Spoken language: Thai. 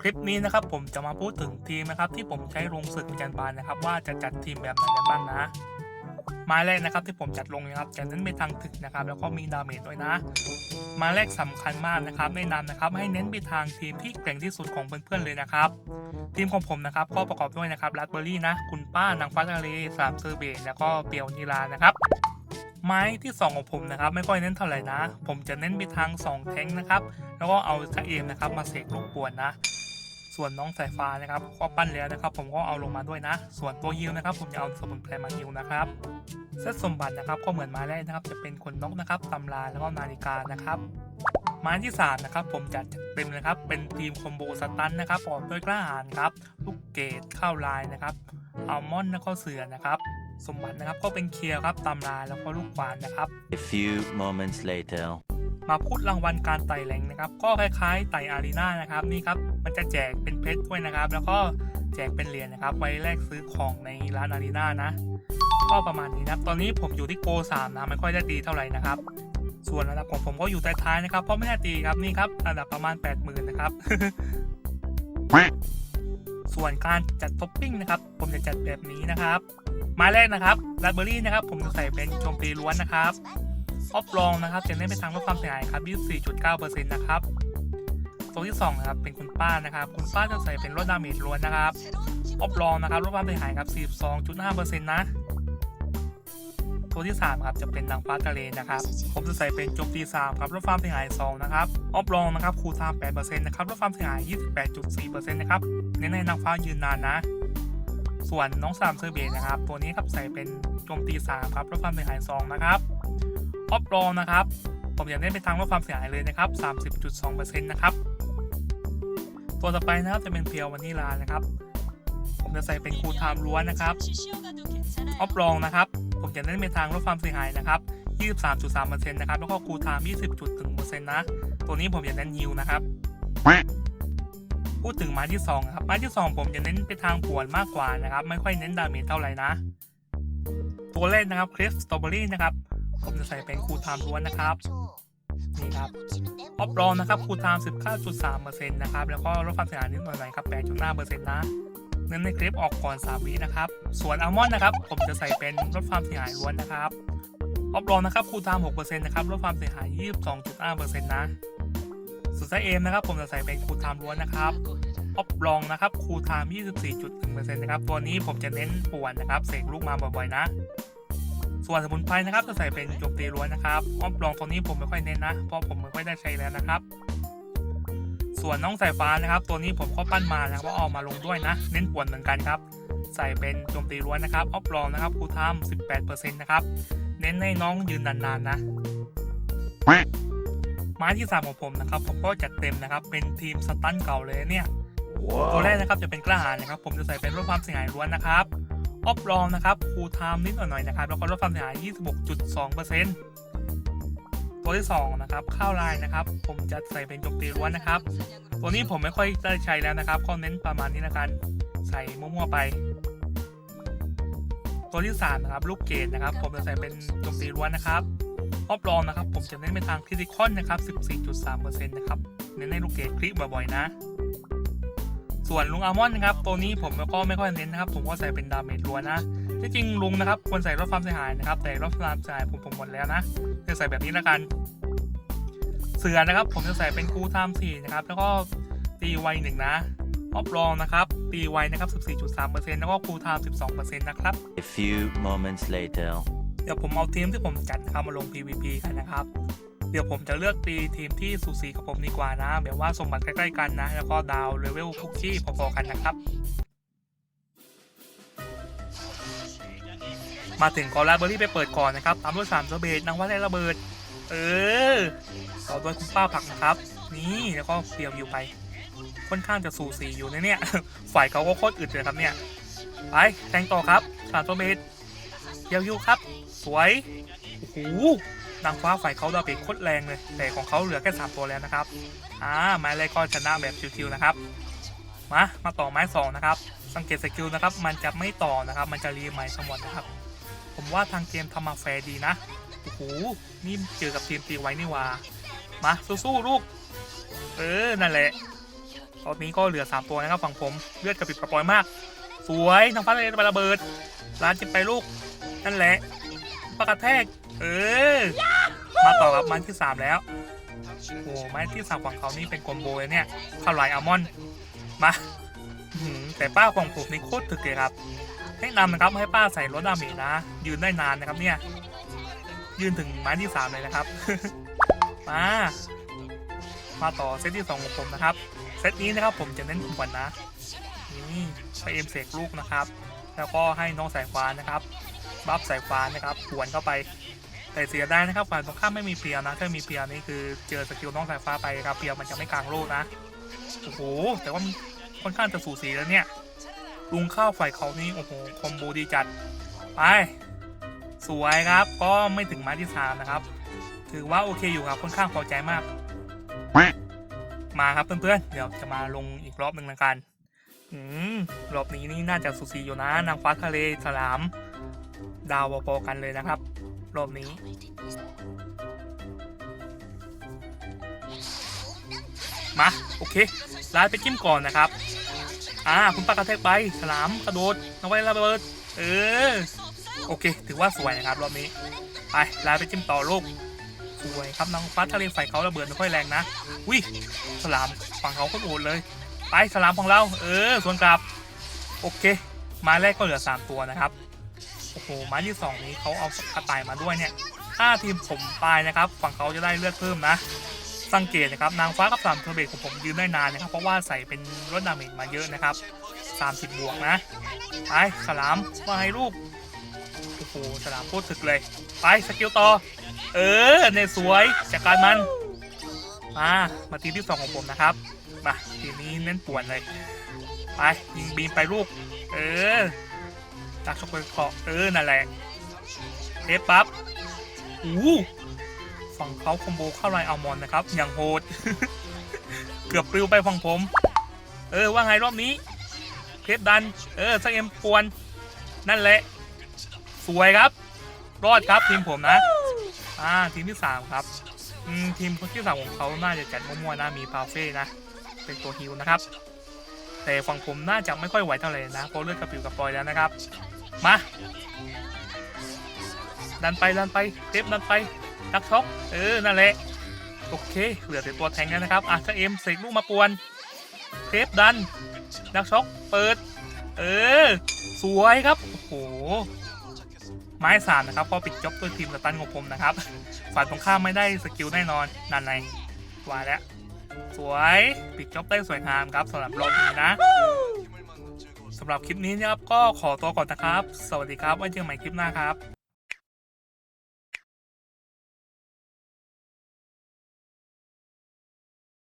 คลิปนี้นะครับผมจะมาพูดถึงทีมนะครับที่ผมใช้ลงศึกจันบานนะครับว่าจะจัดทีมแบบไหนกันบ้างนะไม้แรกนะครับที่ผมจัดลงนะครับจะเน้นไปทางถึกนะครับแล้วก็มีดาเมจด้วยนะไม้แรกสำคัญมากนะครับแนะนำนะครับให้เน้นไปทางทีมที่เก่งที่สุดของเพื่อนๆเลยนะครับ ทีมของผมนะครับก็ประกอบด้วยนะครับลัดเบอรี่นะคุณป้านางฟ้าทะเลสามเซอร์เบตแล้วก็เปียวนีลานะครับ ไม้ที่ 2 ของผมนะครับ ไม่ค่อยเน้นเท่าไหร่นะ ผมจะเน้นไปทาง 2 แท้งนะครับ แล้วก็เอาชะเอมนะครับ มาเสกลูกปวนนะ ส่วนน้องสายฟ้านะครับก็ปั้นแล้วนะครับ ผมก็เอาลงมาด้วยนะ ส่วนตัวฮิวนะครับ ผมจะเอาสมุนไพรมาฮิวนะครับเซตสมบัตินะครับก็เหมือนไม้แรกนะครับ จะเป็นขนนกนะครับตำราแล้วก็นาฬิกานะครับไม้ที่3นะครับผมจัดเต็มเลยครับ เป็นทีมคอมโบสตันนะครับประกอบด้วยกล้าหาญครับลูกเกดข้าวลายนะครับอัลมอนด์แล้วก็เสือนะครับ สมบัตินะครับก็เป็นเคียร์ครับตำราแล้วก็ลูกกวานนะครับ A few moments later. มาพูดรางวัลการไต่แหล่งนะครับ ก็คล้ายๆไต่อารีนานะครับนี่ครับมันจะแจกเป็นเพชรด้วยนะครับ แล้วก็แจกเป็นเหรียญนะครับ ไว้แลกซื้อของในร้านอารีนานะก็ประมาณนี้นะครับ ตอนนี้ผมอยู่ที่โก3นะไม่ค่อยได้ตีเท่าไหร่นะครับ ส่วนระดับของผมก็อยู่ท้ายๆนะครับ เพราะไม่ได้ตีครับนี่ครับระดับประมาณ 80,000นะครับ ส่วนการจัดท็อปปิ้งนะครับ ผมจะจัดแบบนี้นะครับ ไมาแรกนะครับราสเบอรี่นะครับ ผมจะใส่เป็นโจมตีล้วนนะครับออฟรองนะครับจะเน้นไปทางลดความเสียหายครับ24.9%นะครับตัวที่2นะครับเป็นคุณป้านะครับ คุณป้าจะใส่เป็นลดดาเมจล้วนนะครับออฟรองนะครับลดความเสียหายครับ42.5%นะตัวที่ 3 ครับจะเป็นนางฟ้าทะเลนะครับ ผมจะใส่เป็นโจมตี3ครับลดความเสียหาย2นะครับออฟรองนะครับคูลไทม์8%นะครับลดความเสียหาย 28.4%นะครับเน้นในนางฟ้ายืนนานนะ ส่วนน้องสามเซอร์เบนนะครับ ตัวนี้ครับใส่เป็นโจมตี3ครับลดความเสียหาย2นะครับออฟโรนะครับ ผมอยากได้ไปทางลดความเสียหายเลยนะครับ30.2%นะครับตัวต่อไปนะครับจะเป็นเพียววานิลานะครับ ผมจะใส่เป็นคูลไทม์ล้วนนะครับออฟรองนะครับ ผมจะเน้นไปทางลดความเสียหายนะครับ23.3%นะครับแล้วก็คูลไทม์20.1%นะ ตัวนี้ผมจะเน้นยิวนะครับ พูดถึงไม้ที่2ครับไม้ที่ 2 ผมจะเน้นไปทางปวนมากกว่านะครับ ไม่ค่อยเน้นดาเมจเท่าไหร่นะ ตัวแรกนะครับคริสสตรอเบอรี่นะครับ ผมจะใส่เป็นคูลไทม์ล้วนนะครับนี่ครับออฟรองนะครับคูลไทม์19.3%นะครับแล้วก็ลดความเสียหายนิดหน่อยครับ8.5%นะเน้นในคลิปออกก่อน3วินะครับ ส่วนอัลมอนด์นะครับ ผมจะใส่เป็นลดความเสียหายล้วนนะครับออฟรองนะครับคูลไทม์6%นะครับลดความเสียหาย22.5%นะ ส่วนไซเอมนะครับผมจะใส่เป็นคูลไทม์ล้วนนะครับออฟรองนะครับคูลไทม์24.1%นะครับตัวนี้ผมจะเน้นป่วนนะครับเสกลูกมาบ่อยๆนะ ส่วนสมุนไพรนะครับจะใส่เป็นโจมตีล้วนนะครับออฟรองตัวนี้ผมไม่ค่อยเน้นนะเพราะผมไม่ค่อยได้ใช้แล้วนะครับ ส่วนน้องสายฟ้านะครับ ตัวนี้ผมก็ปั้นมานะครับว่าเอามาลงด้วยนะ เน้นป่วนเหมือนกันครับ ใส่เป็นโจมตีล้วนนะครับออฟรองนะครับคูลไทม์18%นะครับเน้นให้น้องยืนนานๆนะ ไม้ที่สามของผมนะครับผมก็จัดเต็มนะครับเป็นทีมสตันเก่าเลยเนี่ยตัวแรกนะครับจะเป็นกล้าหาญนะครับ ผมจะใส่เป็นลดความเสียหายล้วนนะครับออฟรองนะครับคูลไทม์นิดหน่อยๆนะครับแล้วก็ลดความเสียหาย 26.2%ตัวที่2นะครับข้าวลายนะครับ ผมจะใส่เป็นโจมตีล้วนนะครับ ตัวนี้ผมไม่ค่อยได้ใช้แล้วนะครับก็เน้นประมาณนี้ละกันใส่มั่วๆไป ตัวที่3นะครับลูกเกดนะครับ ผมจะใส่เป็นโจมตีล้วนนะครับ ออฟรองนะครับ ผมจะเน้นไปทางคริติคอนนะครับ 14.3%นะครับ เน้นในลูกเกดคลิกบ่อยๆนะ ส่วนลุงอัลมอนด์นะครับ ตัวนี้ผมก็ไม่ค่อยเน้นนะครับ ผมก็ใส่เป็นดาเมจล้วนนะ ที่จริงลุงนะครับควรใส่ลดความเสียหายนะครับ แต่ลดความเสียหายผมผมหมดแล้วนะ จะใส่แบบนี้ล้วกัน เสือนะครับ ผมจะใส่เป็นคูลไทม์4นะครับ แล้วก็ตีไวหนึ่งนะออฟรองนะครับตีไวนะครับ 14.3%แล้วก็คูลไทม์12%นะครับ A few moments later. เดี๋ยวผมเอาทีมที่ผมจัดนะครับมาลง PVP กันนะครับ เดี๋ยวผมจะเลือกตีทีมที่สูสีกับผมดีกว่านะ แบบว่าสมบัติใกล้ๆกันนะ แล้วก็ดาวเลเวลคุกกี้พอๆกันนะครับ มาถึงกอลาเบอรี่ไปเปิดก่อนนะครับตามด้วยสามระเบิดนางว่าได้ระเบิด เออต่อด้วยคุณป้าผักนะครับ นี่แล้วก็เปรียวอยู่ไปค่อนข้างจะสูสีอยู่นะเนี่ย ฝ่ายเขาก็โคตรอึดเลยครับเนี่ย ไปแทงต่อครับสามระเบิด เยายูครับ สวยโอ้โหนางฟ้าฝ่ายเขาดาวเบกโคตรแรงเลย แต่ของเขาเหลือแค่สามตัวแล้วนะครับ อ่าไม้แรกก็ชนะแบบชิวๆนะครับ มา มาต่อไม้สองนะครับ สังเกตสกิลนะครับ มันจะไม่ต่อนะครับ มันจะรีใหม่ทั้งหมดนะครับ ผมว่าทางเกมทำมาแฟร์ดีนะ โอ้โห นี่เจอกับทีมตีไว้นี่ว่า มาสู้ๆลูก เออ นั่นแหละ ตอนนี้ก็เหลือสามตัวนะครับฝั่งผม เลือดกระปิดกระปอยมาก สวยน้ำฟ้าเลยไประเบิดร้านจิบไปลูก นั่นแหละปากกระแทก เออ มาต่อกับมันที่สามแล้ว โอ้ไม้ที่สามของเขานี่เป็นคอมโบเลยเนี่ยข้าวไหลอัลมอนด์มาแต่ป้าของผมนี่โคตรถึกเลยครับแนะนำนะครับให้ป้าใส่รถดาเมจนะ ยืนได้นานนะครับเนี่ย ยืนถึงไม้ที่สามเลยนะครับ มา มาต่อเซตที่สองของผมนะครับ เซตนี้นะครับผมจะเน้นขวนนะนี่ไปเอ็มเสกลูกนะครับ แล้วก็ให้น้องสายฟ้านะครับ บัฟสายฟ้านะครับขวนเข้าไปแต่เสียได้นะครับฝ่ายตรงข้ามไม่มีเปียนะถ้ามีเปียนี่คือเจอสกิลน้องสายฟ้าไปครับเปียมันจะไม่กลางโลกนะโอ้โหแต่ว่ามันค่อนข้างจะสูสีแล้วเนี่ยลุงข้าวฝ่ายเขานี่โอ้โหคอมโบดีจัดไปสวยครับ ก็ไม่ถึงไม้ที่สามนะครับ ถือว่าโอเคอยู่ครับค่อนข้างพอใจมาก มาครับเพื่อนๆเดี๋ยวจะมาลงอีกรอบหนึ่งละกัน อืมรอบนี้นี่น่าจะสูสีอยู่นะนางฟ้าทะเลสลาม ดาวพอๆกันเลยนะครับ รอบนี้ มา โอเคลายไปจิ้มก่อนนะครับ อ่า คุณปากกระแทกไปสลามกระโดดเอาไว้ระเบิด เออ โอเค ถือว่าสวยนะครับรอบนี้ ไปลายไปจิ้มต่อลูกสวยครับนางฟ้าทะเลไฟเขาระเบิดไม่ค่อยแรงนะวิสลามฝั่งเขาก็โดดเลย ไปสลามของเรา เออ ส่วนกลับ โอเคม้แรกก็เหลือ 3 ตัวนะครับ โอ้โหไม้ที่ 2 นี้เขาเอากระต่ายมาด้วยเนี่ย ถ้าทีมผมตายนะครับ ฝั่งเขาจะได้เลือดเพิ่มนะ สังเกตนะครับนางฟ้ากับสามเทอร์เบตของผมยืนได้นานนะครับ เพราะว่าใส่เป็นรถดาเมจมาเยอะนะครับ 30 บวกนะ ไปสลามว่าให้ลูกโอ้โหสลามโคตรถึกเลย ไปสกิลต่อ เออเนี่ยสวยจากการมัน มามาทีมที่สองของผมนะครับมาทีนี้เน้นป่วนเลย ไปยิงบีมไปลูก เออ ตักชกโกแลตเคาะเออ นั่นแหละเทปปั๊บอู้ฝั่งเขาคอมโบเข้าไลน์อัลมอนนะครับ อย่างโหด เกือบปลิวไปฝั่งผม เออ ว่าไงรอบนี้เทปดัน เออสักเอ็มปวน นั่นแหละ สวยครับ รอดครับทีมผมนะ อ่า ทีมที่สามครับอืมทีมที่สามของเขาน่าจะจัดมั่วๆนะมีพาเฟ่นะ เป็นตัวฮิวนะครับ แต่ฝั่งผมน่าจะไม่ค่อยไหวเท่าไหร่นะเพราะเลือดกระปิวกระปอยแล้วนะครับ มา ดันไปดันไปเทปดันไปนักช็อกเออนั่นแหละโอเคเหลือแต่ตัวแทงแล้วนะครับอะถ้าเอ็มเสกลูกมาปวนเทปดันนักช็อกเปิด เออ สวยครับโอ้โหไม้สามนะครับพอปิดจ็อบตัวทีมสตันของผมนะครับฝ่ายตรงข้ามไม่ได้สกิลแน่นอนนั่นไงว่าแล้วสวย ปิดจ็อบได้สวยงามครับสำหรับรอบนี้นะ สำหรับคลิปนี้นะครับก็ขอตัวก่อนนะครับ สวัสดีครับไว้เจอกันใหม่คลิปหน้าครับ